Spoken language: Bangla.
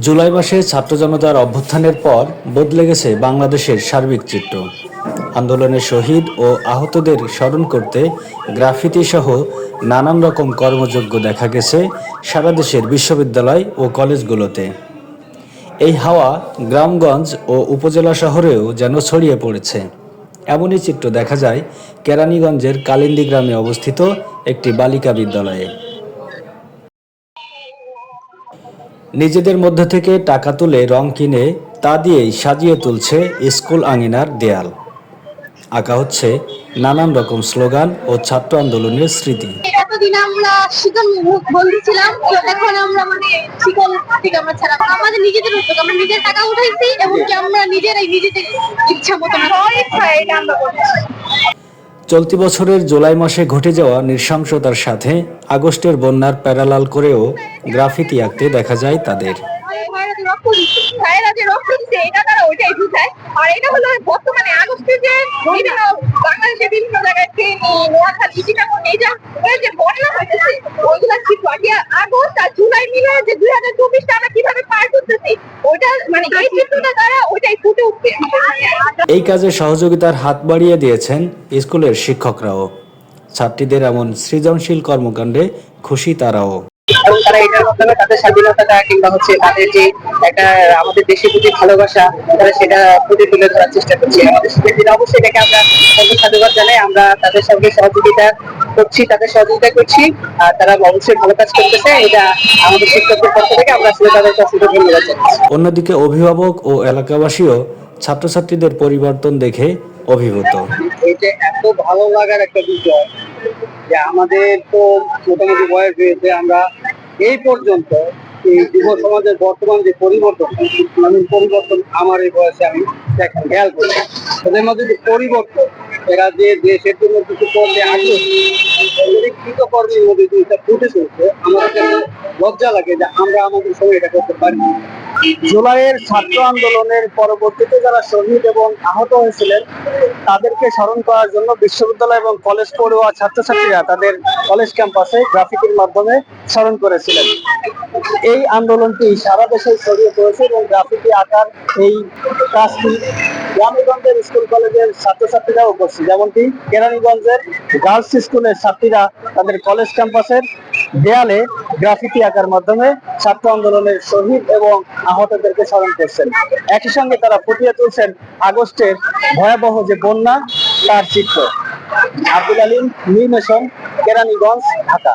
জুলাই মাসে ছাত্র জনতার অভ্যুত্থানের পর বদলে গেছে বাংলাদেশের সার্বিক চিত্র। আন্দোলনের শহীদ ও আহতদের স্মরণ করতে গ্রাফিতি সহ নানান রকম কর্মযজ্ঞ দেখা গেছে সারা দেশের বিশ্ববিদ্যালয় ও কলেজগুলোতে। এই হাওয়া গ্রামগঞ্জ ও উপজেলা শহরেও যেন ছড়িয়ে পড়েছে। এমনই চিত্র দেখা যায় কেরানীগঞ্জের কালিন্দী গ্রামে অবস্থিত একটি বালিকা বিদ্যালয়ে। নিজেদের মধ্যে থেকে টাকা তুলে রং কিনে তা দিয়েই সাজিয়ে তুলছে স্কুল আঙিনার দেয়াল। আঁকা হচ্ছে নানান রকম স্লোগান ও ছাত্র আন্দোলনের স্মৃতি। এতদিন আমরা শীতল বন্ধু ছিলাম তো এখন আমরা মানে থেকে আমরা ছাড়া আমাদের নিজেদের উদ্যোগ আমরা নিজের টাকা উঠাইছি এবং কি আমরা নিজেরাই নিজেদের ইচ্ছা মতো এটা আমরা করছি চলতি বছরের জুলাই মাসে ঘটে যাওয়া নৃশংসতার সাথে আগস্টের বন্যার প্যারালাল করেও গ্রাফিতি আঁকতে দেখা যায় তাদের। আগস্টে আর জুলাই মিলে যে দুই হাজার চব্বিশটা আমরা কীভাবে মানে এই কাজে সহযোগিতার হাত বাড়িয়ে দিয়েছেন স্কুলের শিক্ষকরাও। ছাত্রীদের এমন সৃজনশীল কর্মকাণ্ডে খুশি তারাও। এবং তারা এটার মাধ্যমে তাদের স্বাধীনতাটা কিংবা হচ্ছে তাদের যে একটা আমাদের দেশের প্রতি ভালোবাসা তারা সেটা ফুটে তুলে ধরার চেষ্টা করছে। আমাদের শিক্ষার্থীরা অবশ্যই এটাকে আমরা সাধুবাদ জানাই। আমরা তাদের সঙ্গে সহযোগিতা করছি তাদের সহযোগিতা করছি। আর তারা অবশ্যই ভালো কাজ করতেছে। এটা আমাদের শিক্ষকদের পক্ষ থেকে আমরা আসলে তাদেরকে অসংখ্য ধন্যবাদ জানাচ্ছি। অন্যদিকে অভিভাবক ও এলাকাবাসীও ছাত্রছাত্রীদের পরিবর্তন দেখে অভিভূত। এটা এত ভালো লাগার একটা বিষয়। যে আমাদের তো মোটামুটি বয়স হয়েছে, আমরা এই পর্যন্ত এই যুব সমাজের বর্তমান যে পরিবর্তন আমি পরিবর্তন আমার এই বয়সে আমি খেয়াল করি। ওদের মধ্যে যে পরিবর্তন, এরা যে দেশের জন্য কিছু করতে আগ্রহী কৃতকর্মের মধ্যে জিনিসটা ফুটে চলছে আমাদের কাছে লজ্জা লাগে যে আমরা আমাদের সময় এটা করতে পারি জুলাইয়ের ছাত্র আন্দোলনের পরবর্তীতে যারা শহীদ এবং আহত হয়েছিলেন, তাদেরকে স্মরণ করার জন্য বিশ্ববিদ্যালয় এবং কলেজ পড়ুয়া ছাত্রছাত্রীরা তাদের কলেজ ক্যাম্পাসে গ্রাফিতির মাধ্যমে স্মরণ করেছিলেন। এই আন্দোলনটি সারা দেশে ছড়িয়ে পড়েছে এবং গ্রাফিতি আঁকার এই কাজটি গ্রামীগঞ্জের স্কুল কলেজের ছাত্রছাত্রীরাও করছে। যেমনটি কেরানীগঞ্জের গার্লস স্কুলের ছাত্রীরা তাদের কলেজ ক্যাম্পাসের দেয়ালে গ্রাফিতি আঁকার মাধ্যমে ছাত্র আন্দোলনের শহীদ এবং আহতদেরকে স্মরণ করছেন। একই সঙ্গে তারা ফুটিয়ে তুলছেন আগস্টের ভয়াবহ যে বন্যা, তার চিত্র। আব্দুল আলিম, নিউ কেরানীগঞ্জ, ঢাকা।